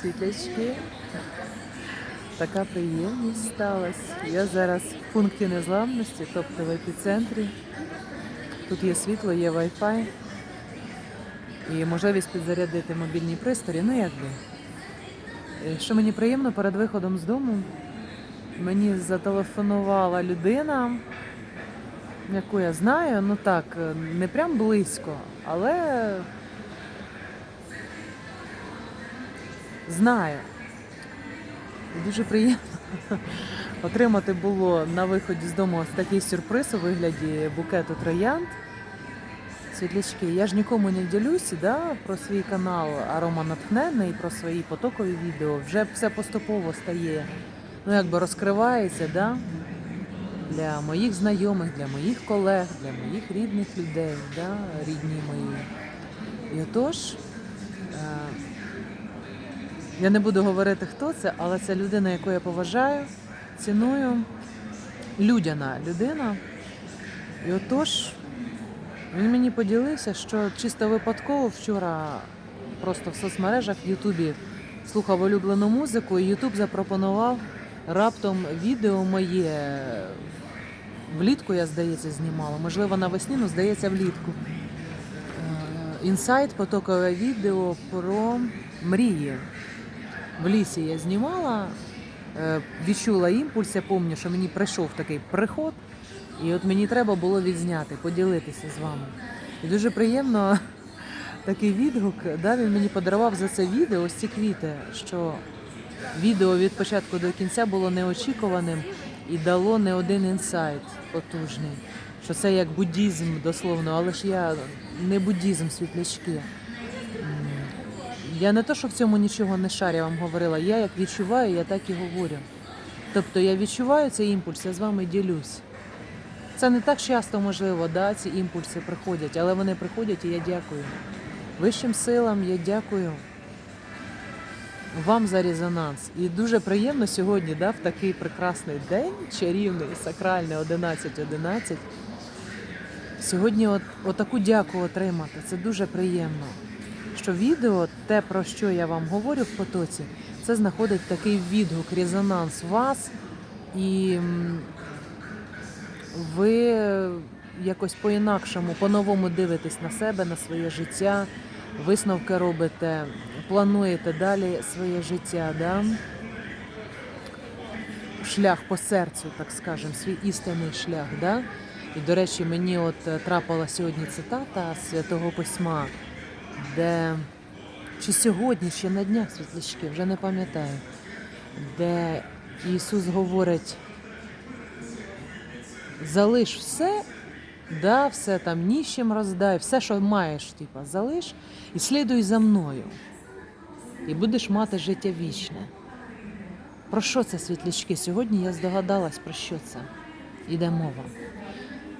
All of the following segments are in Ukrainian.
світлячки. Така приємність сталася. Я зараз в пункті незламності, тобто в епіцентрі. Тут є світло, є Wi-Fi і можливість підзарядити мобільні пристрої. Ну якби. Е, Що мені приємно, перед виходом з дому мені зателефонувала людина, яку я знаю, ну так, е, не прям близько, але знаю. Дуже приємно отримати було на виході з дому такий сюрприз у вигляді букету троянд. Світлячки, я ж нікому не ділюсь да, про свій канал Арома Натхненний, про свої потокові відео. Вже все поступово стає, ну якби розкривається, да, для моїх знайомих, для моїх колег, для моїх рідних людей, да, рідні мої. І отож, е, я не буду говорити, хто це, але це людина, яку я поважаю, ціную, людяна людина. І отож, він мені поділився, що чисто випадково вчора просто в соцмережах в Ютубі слухав улюблену музику, і Ютуб запропонував раптом відео моє. Влітку, я, здається, знімала. Можливо, навесні, ну, здається, влітку. Е, Інсайт, потокове відео про мрії. В лісі я знімала, е, відчула імпульс, я пам'ятаю, що мені прийшов такий приход, і от мені треба було відзняти, поділитися з вами. І дуже приємно такий відгук. Да, він мені подарував за це відео ось ці квіти, що відео від початку до кінця було неочікуваним і дало не один інсайт потужний. Що це як буддізм дословно, але ж я не буддізм світлячки. Я не то, що в цьому нічого не шарю, вам говорила. Я як відчуваю, я так і говорю. Тобто я відчуваю цей імпульс, я з вами ділюсь. Це не так часто можливо, да, ці імпульси приходять, але вони приходять і я дякую. Вищим силам я дякую вам за резонанс. І дуже приємно сьогодні, да, в такий прекрасний день, чарівний, сакральний 11.11. Сьогодні от, отаку дяку отримати. Це дуже приємно. Що відео, те, про що я вам говорю в потоці, це знаходить такий відгук, резонанс вас, і ви якось по-інакшому, по-новому дивитесь на себе, на своє життя, висновки робите, плануєте далі своє життя. Да? Шлях по серцю, так скажемо, свій істинний шлях. Да? І, до речі, мені от е, трапила сьогодні цитата з Святого Письма, де чи сьогодні, чи на днях світлячки, вже не пам'ятаю, де Ісус говорить: залиш все, да, все там ніщим роздай, все, що маєш, типа, залиш і слідуй за мною. І будеш мати життя вічне. Про що це світлячки? Сьогодні я здогадалась, про що це йде мова.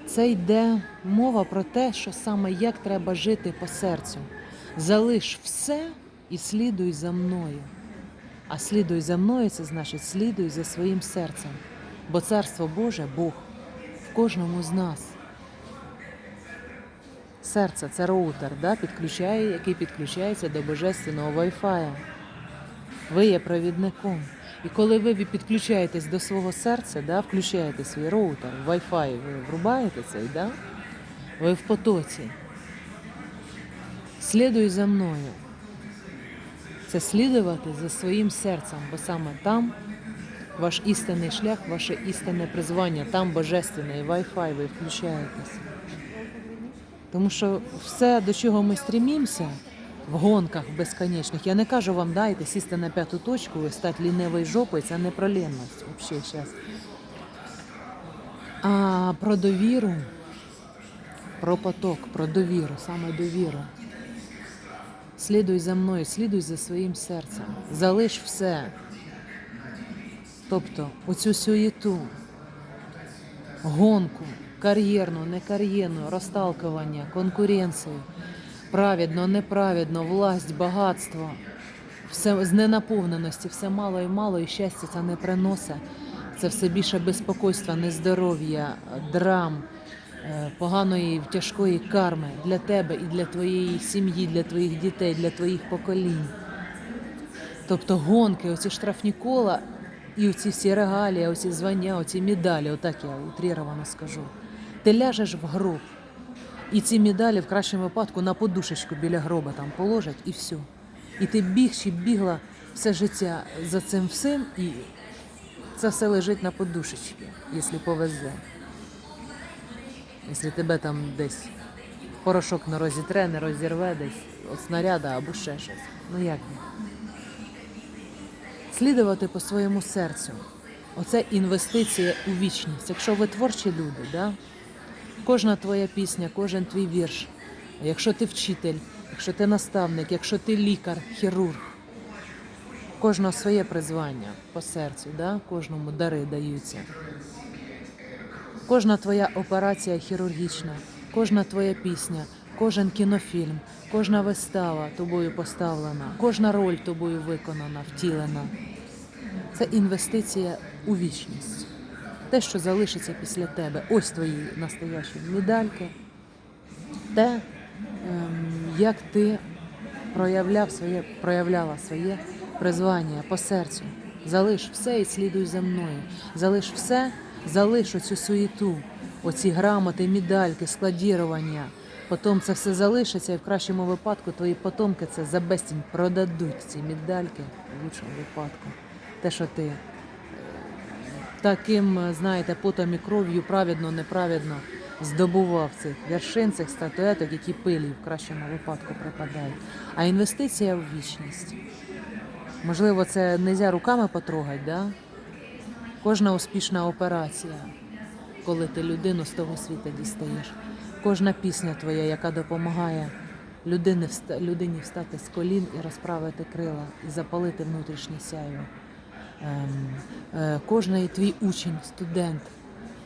Це йде мова про те, що саме як треба жити по серцю. Залиш все і слідуй за мною. А слідуй за мною це значить слідуй за своїм серцем. Бо Царство Боже, Бог в кожному з нас. Серце це роутер, да, підключає, який підключається до божественного Wi-Fi. Ви є провідником. І коли ви підключаєтесь до свого серця, да, включаєте свій роутер, Wi-Fi, ви врубаєте цей, да? ви в потоці. Слідуй за мною. Це слідувати за своїм серцем, бо саме там ваш істинний шлях, ваше істинне призвання, там божественний Wi-Fi, ви включаєтесь. Тому що все, до чого ми стрімімося в гонках безконечних, я не кажу вам, дайте сісти на п'яту точку і стати лінивою жопою, це не про ленність взагалі зараз. А про довіру, про поток, про довіру, саме довіру. Слідуй за мною, слідуй за своїм серцем. Залиш все. Тобто оцю суєту, гонку, кар'єрну, некар'єрну, розталкування, конкуренцію, праведно, неправедно, власть, багатство, все з ненаповненості, все мало і мало, і щастя це не приносить. Це все більше безпокойства, нездоров'я, драм, поганої тяжкої карми для тебе і для твоєї сім'ї, для твоїх дітей, для твоїх поколінь. Тобто гонки, оці штрафні кола і оці всі регалії, оці звання, оці медалі, отак я утріровано скажу. Ти ляжеш в гроб, і ці медалі в кращому випадку на подушечку біля гроба там положать і все. І ти біг чи бігла все життя за цим всім, і це все лежить на подушечці, якщо повезе. Якщо тебе там десь порошок не розітре, не розірве десь от снаряда або ще щось. Ну як? Слідувати по своєму серцю. Оце інвестиція у вічність. Якщо ви творчі люди, да? кожна твоя пісня, кожен твій вірш, якщо ти вчитель, якщо ти наставник, якщо ти лікар, хірург, кожного своє призвання по серцю, да? кожному дари даються. Кожна твоя операція хірургічна, кожна твоя пісня, кожен кінофільм, кожна вистава тобою поставлена, кожна роль тобою виконана, втілена. Це інвестиція у вічність. Те, що залишиться після тебе. Ось твої настоящі медальки. Те, ем, як ти проявляв своє, проявляла своє призвання по серцю. Залиш все і слідуй за мною. Залиш все, залиш оцю суєту, оці грамоти, медальки, складірування. Потім це все залишиться, і в кращому випадку твої потомки це за безцінь продадуть ці медальки в лучшому випадку. Те, що ти е, таким, знаєте, потом і кров'ю праведно, неправедно здобував цих вершин, цих статуеток, які пилі в кращому випадку припадають. А інвестиція в вічність. Можливо, це не можна руками потрогати, да? Кожна успішна операція, коли ти людину з того світу дістаєш. Кожна пісня твоя, яка допомагає людині, людині встати з колін і розправити крила, і запалити внутрішнє сяйво. Ем, е, кожний твій учень, студент,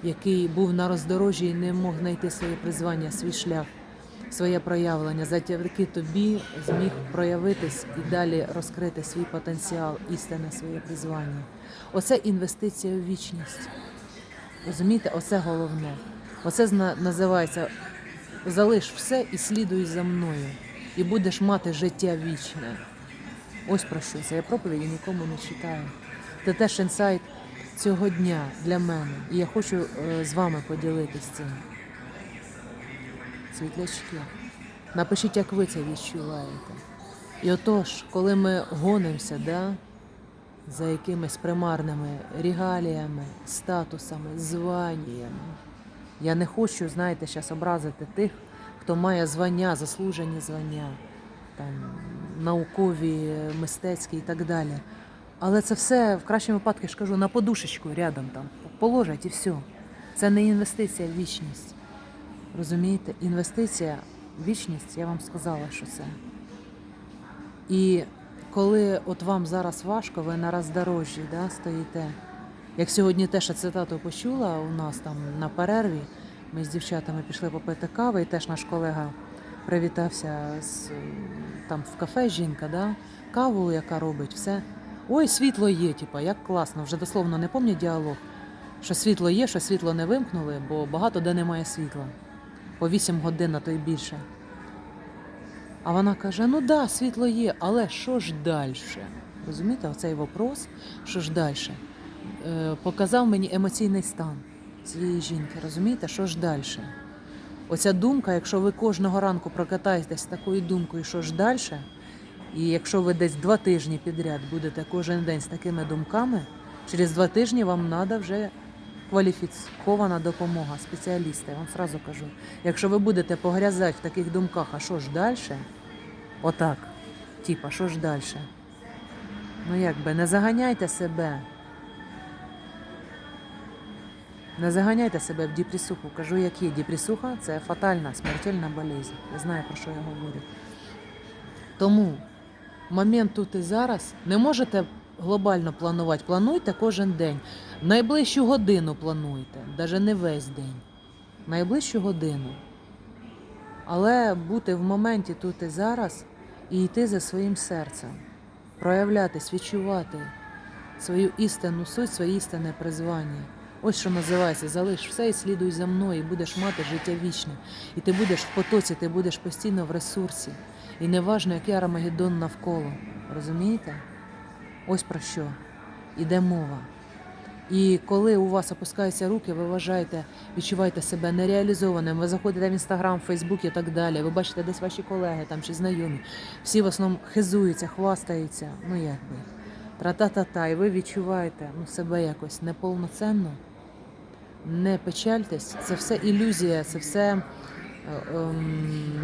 який був на роздорожжі і не мог знайти своє призвання, свій шлях, своє проявлення, завдяки тобі зміг проявитись і далі розкрити свій потенціал, істинне своє призвання. Оце інвестиція у вічність. Розумієте, оце головне. Оце називається залиш все і слідуй за мною, і будеш мати життя вічне. Ось про що це. Я проповіді нікому не читаю. Це теж інсайт цього дня для мене. І я хочу е, з вами поділитися цим. Світлячки. Напишіть, як ви це відчуваєте. І отож, коли ми гонимося, да, за якимись примарними регаліями, статусами, званнями. Я не хочу, знаєте, зараз образити тих, хто має звання, заслужені звання, там, наукові, мистецькі і так далі. Але це все в кращому випадку, я ж кажу, на подушечку рядом там положать і все. Це не інвестиція в вічність. Розумієте? Інвестиція вічність, я вам сказала, що це. І коли от вам зараз важко, ви на роздорожжі да, стоїте. Як сьогодні теж цитату почула у нас там на перерві, ми з дівчатами пішли попити кави, і теж наш колега привітався з там в кафе жінка, да, каву, яка робить, все. Ой, світло є, типа, як класно, вже дословно не пам'ятаю діалог, що світло є, що світло не вимкнули, бо багато де немає світла. По 8 годин, а то й більше. А вона каже: ну да, світло є, але що ж далі? Розумієте, оцей вопрос, що ж далі? Е, показав мені емоційний стан цієї жінки. Розумієте, що ж далі? Оця думка, якщо ви кожного ранку прокатаєтесь такою думкою, що ж далі, і якщо ви десь два тижні підряд будете кожен день з такими думками, через два тижні вам треба вже кваліфікована допомога, спеціалісти. Я вам сразу кажу. Якщо ви будете погрязати в таких думках, а що ж далі? Отак. Типа, що ж далі? Ну якби не заганяйте себе. Не заганяйте себе в депресуху. Кажу, як є. Депресуха це фатальна, смертельна болезнь. Я знаю, про що я говорю. Тому момент тут і зараз не можете глобально планувати. Плануйте кожен день. Найближчу годину плануйте, навіть не весь день. Найближчу годину. Але бути в моменті тут і зараз і йти за своїм серцем, проявлятись, відчувати свою істинну суть, своє істинне призвання. Ось що називається залиш все і слідуй за мною, і будеш мати життя вічне. І ти будеш в потоці, ти будеш постійно в ресурсі. І неважно, який Арамагеддон навколо. Розумієте? Ось про що іде мова. І коли у вас опускаються руки, ви вважаєте, відчуваєте себе нереалізованим, ви заходите в інстаграм, Фейсбук і так далі. Ви бачите десь ваші колеги там чи знайомі. Всі в основному хизуються, хвастаються. Ну якби тра-та-та-та, і ви відчуваєте ну, себе якось неповноценно. Не печальтесь, це все ілюзія, це все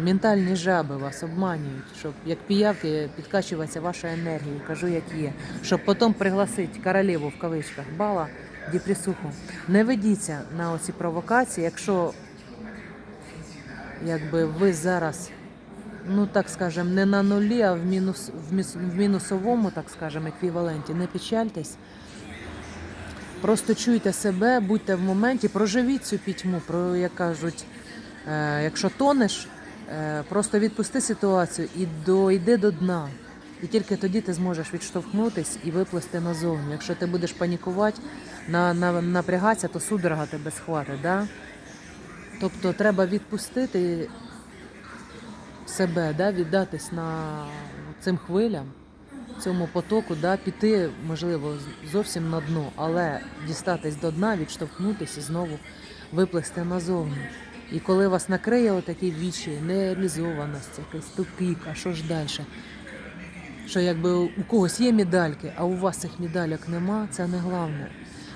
ментальні жаби вас обманюють, щоб як піявки підкачуватися ваша енергія, кажу, як є, щоб потім пригласити королеву в кавичках бала депресуху. Не ведіться на оці провокації, якщо якби ви зараз, ну так скажем, не на нулі, а в, мінус, в, міс, в мінусовому, так скажем, еквіваленті, не печальтесь. Просто чуйте себе, будьте в моменті, проживіть цю пітьму, про як кажуть, якщо тонеш, е, просто відпусти ситуацію і дойди до дна. І тільки тоді ти зможеш відштовхнутись і виплисти назовні. Якщо ти будеш панікувати, на, на, напрягатися, то судорога тебе схватить. Да? Тобто треба відпустити себе, да? віддатись на цим хвилям цьому потоку, да, піти, можливо, зовсім на дно, але дістатись до дна, відштовхнутися і знову виплисти назовні. І коли вас накриє отакий вічі, нереалізованість, якийсь тупік, а що ж далі? Що якби у когось є медальки, а у вас цих медальок нема, це не головне.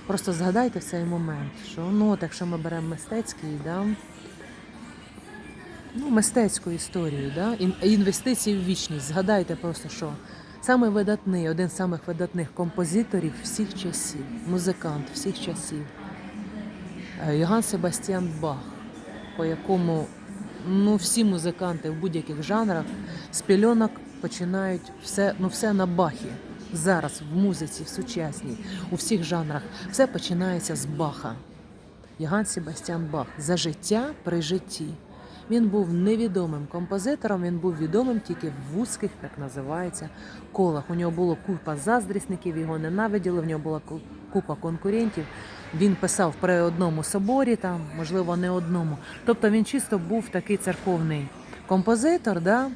Просто згадайте цей момент, що ну, от якщо ми беремо мистецький, да, ну, мистецьку історію, да, інвестиції в вічність. Згадайте просто, що саме видатний, один з самих видатних композиторів всіх часів, музикант всіх часів, е, Йоганн Себастьян Бах, по якому ну, всі музиканти в будь-яких жанрах з пільонок починають все, ну, все на бахі. Зараз в музиці, в сучасній, у всіх жанрах, все починається з Баха. Яган Себастьян Бах за життя при житті. Він був невідомим композитором, він був відомим тільки в вузьких, так називається, колах. У нього було купа заздрісників, його ненавиділи, в нього була купа конкурентів. Він писав при одному соборі, там, можливо, не одному. Тобто він чисто був такий церковний композитор. Да?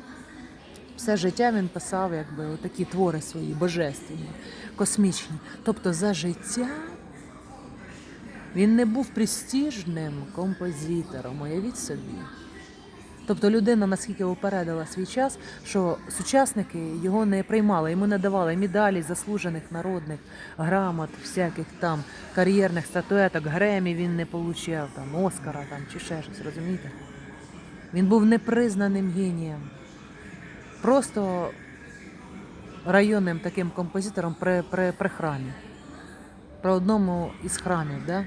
Все життя він писав якби, такі твори свої, божественні, космічні. Тобто за життя він не був престижним композитором, уявіть собі. Тобто людина наскільки упередила свій час, що сучасники його не приймали, йому не давали медалі заслужених народних грамот, всяких там кар'єрних статуеток, Гремі він не получав, там Оскара там, чи ще щось, розумієте? Він був непризнаним генієм. Просто районним таким композитором при, при, при храмі. При одному із храмів, да?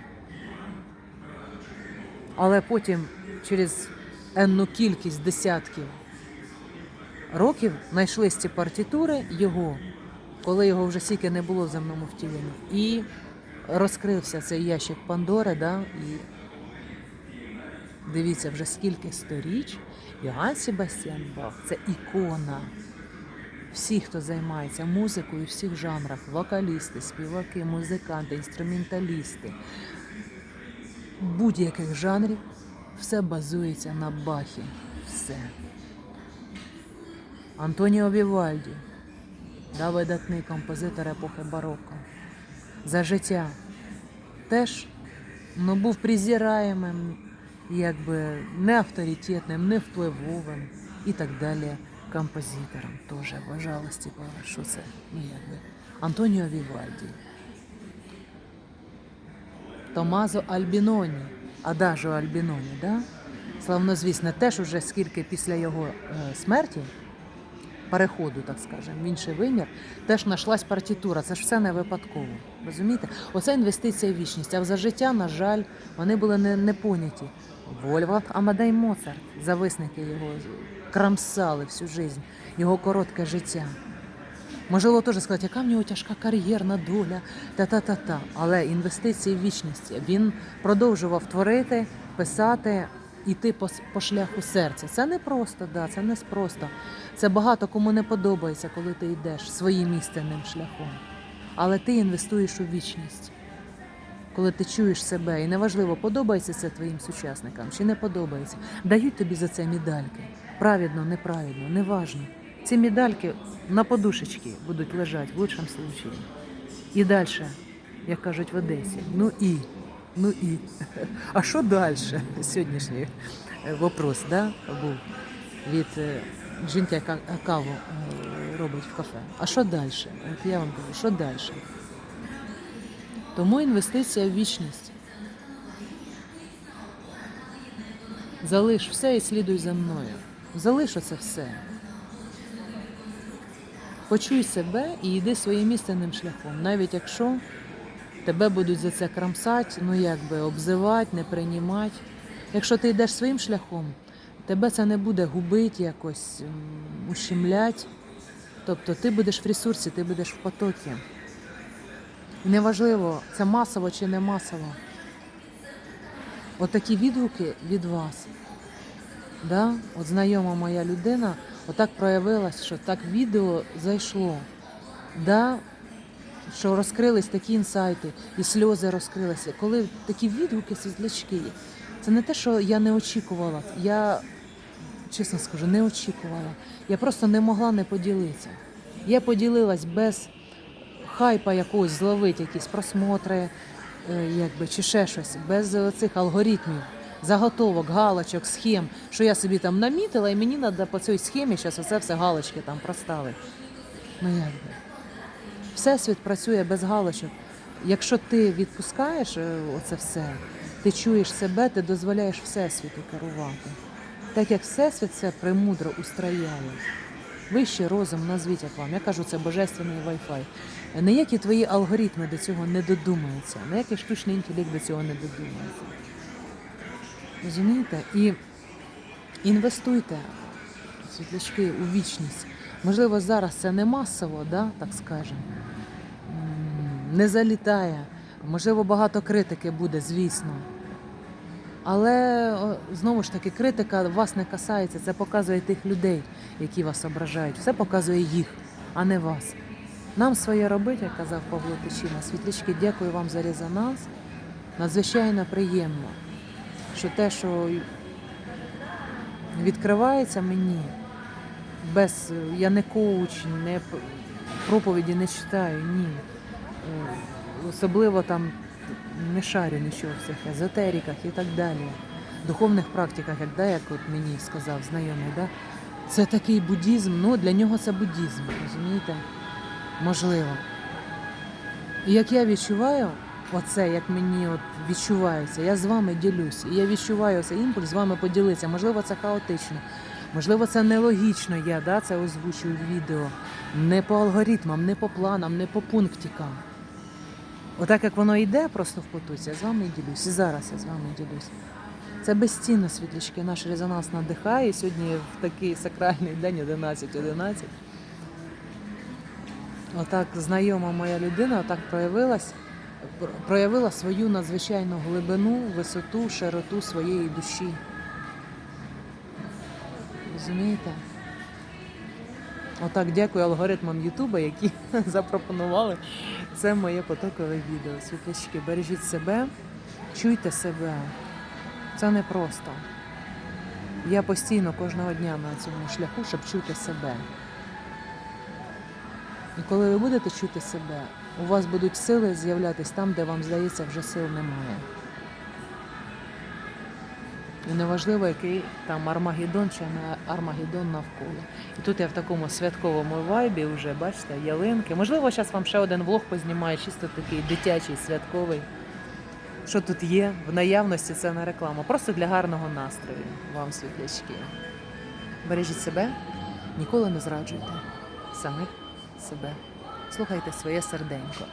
але потім через енну кількість десятків років знайшлись ці партитури його, коли його вже стільки не було в земному втіленні. І розкрився цей ящик Пандори, да? і дивіться, вже скільки сторіч Йоганн Себастьян Бах це ікона. Всі, хто займається музикою у всіх жанрах, вокалісти, співаки, музиканти, інструменталісти, будь-яких жанрів, все базується на Бахі. Все. Антоніо Вівальді, да, видатний композитор епохи бароко. За життя теж ну, був презираємим, якби не авторитетним, не впливовим і так далі композитором. Теж вважалось, типу, що це ну, якби. Антоніо Вівальді. Томазо Альбіноні, Адажо Альбіноні, да? славнозвісне, теж уже скільки після його е, смерті, переходу, так скажемо, в інший вимір, теж знайшлась партитура. Це ж все не випадково. Розумієте? Оце інвестиція в вічність. А за життя, на жаль, вони були не, не поняті. Вольфганг Амадей Моцарт, зависники його крамсали всю життя, його коротке життя. Можливо, теж сказати, яка в нього тяжка кар'єрна доля, та-та-та-та. Але інвестиції в вічність. Він продовжував творити, писати, іти по, по шляху серця. Це не просто, да, це не просто. Це багато кому не подобається, коли ти йдеш своїм істинним шляхом. Але ти інвестуєш у вічність. Коли ти чуєш себе, і неважливо, подобається це твоїм сучасникам чи не подобається, дають тобі за це медальки. Праведно, неправедно, неважно. Ці медальки на подушечці будуть лежати в лучшому случаї. І далі, як кажуть в Одесі, ну і, ну і. А що далі? Сьогоднішній е, вопрос да, був від е, жінки, яка каву е, робить в кафе. А що далі? От я вам кажу, що далі? Тому інвестиція в вічність. Залиш все і слідуй за мною. Залиш оце все. Почуй себе і йди своїм істинним шляхом, навіть якщо тебе будуть за це крамсати, ну якби обзивати, не приймати. Якщо ти йдеш своїм шляхом, тебе це не буде губити якось, м, ущемлять. Тобто ти будеш в ресурсі, ти будеш в потокі. Неважливо, це масово чи не масово. Отакі відгуки від вас. Да? От знайома моя людина отак проявилась, що так відео зайшло. Да? Що розкрились такі інсайти, і сльози розкрилися. Коли такі відгуки, світлячки, це не те, що я не очікувала. Я, чесно скажу, не очікувала. Я просто не могла не поділитися. Я поділилась без хайпа якогось зловити, якісь просмотри, е, якби, чи ще щось, без цих алгоритмів, заготовок, галочок, схем, що я собі там намітила, і мені треба по цій схемі зараз оце все галочки там проставити. Ну якби. Всесвіт працює без галочок. Якщо ти відпускаєш е, оце все, ти чуєш себе, ти дозволяєш Всесвіту керувати. Так як Всесвіт це премудро устрояє. Вищий розум, назвіть як вам. Я кажу, це божественний Wi-Fi. Ніякі твої алгоритми до цього не додумаються, ніякий штучний інтелект до цього не додумається. Розумієте? І інвестуйте, світлячки, у вічність. Можливо, зараз це не масово, да, так скажемо. Не залітає. Можливо, багато критики буде, звісно. Але знову ж таки, критика вас не касається. Це показує тих людей, які вас ображають. Все показує їх, а не вас. Нам своє робити, як казав Павло Тичина. Світлячки, дякую вам за резонанс. Надзвичайно приємно, що те, що відкривається мені, без я не коуч, не проповіді не читаю, ні. Е, Особливо там не шарю нічого в цих езотериках і так далі. Духовних практиках, як, да, як от мені сказав знайомий, да? це такий буддізм, ну для нього це буддізм, розумієте? Можливо. І як я відчуваю, оце, як мені от відчувається, я з вами ділюсь. І я відчуваю цей імпульс з вами поділитися. Можливо, це хаотично, можливо, це нелогічно. Я да, це озвучую в відео. Не по алгоритмам, не по планам, не по пунктикам. Отак як воно йде просто в потоці, я з вами ділюсь. І зараз я з вами ділюсь. Це безцінно світлячки. Наш резонанс надихає. Сьогодні в такий сакральний день 11.11. Отак знайома моя людина отак проявилась, пр- проявила свою надзвичайну глибину, висоту, широту своєї душі. Розумієте? Отак дякую алгоритмам Ютуба, які запропонували це моє потокове відео. Світлячки, бережіть себе, чуйте себе. Це не просто. Я постійно кожного дня на цьому шляху, щоб чути себе. І коли ви будете чути себе, у вас будуть сили з'являтись там, де вам здається, вже сил немає. І неважливо, який там Армагеддон чи не Армагеддон навколо. І тут я в такому святковому вайбі вже, бачите, ялинки. Можливо, зараз вам ще один влог познімаю, чисто такий дитячий, святковий. Що тут є в наявності, це не реклама. Просто для гарного настрою вам світлячки. Бережіть себе, ніколи не зраджуйте самих себе. Слухайте своє серденько.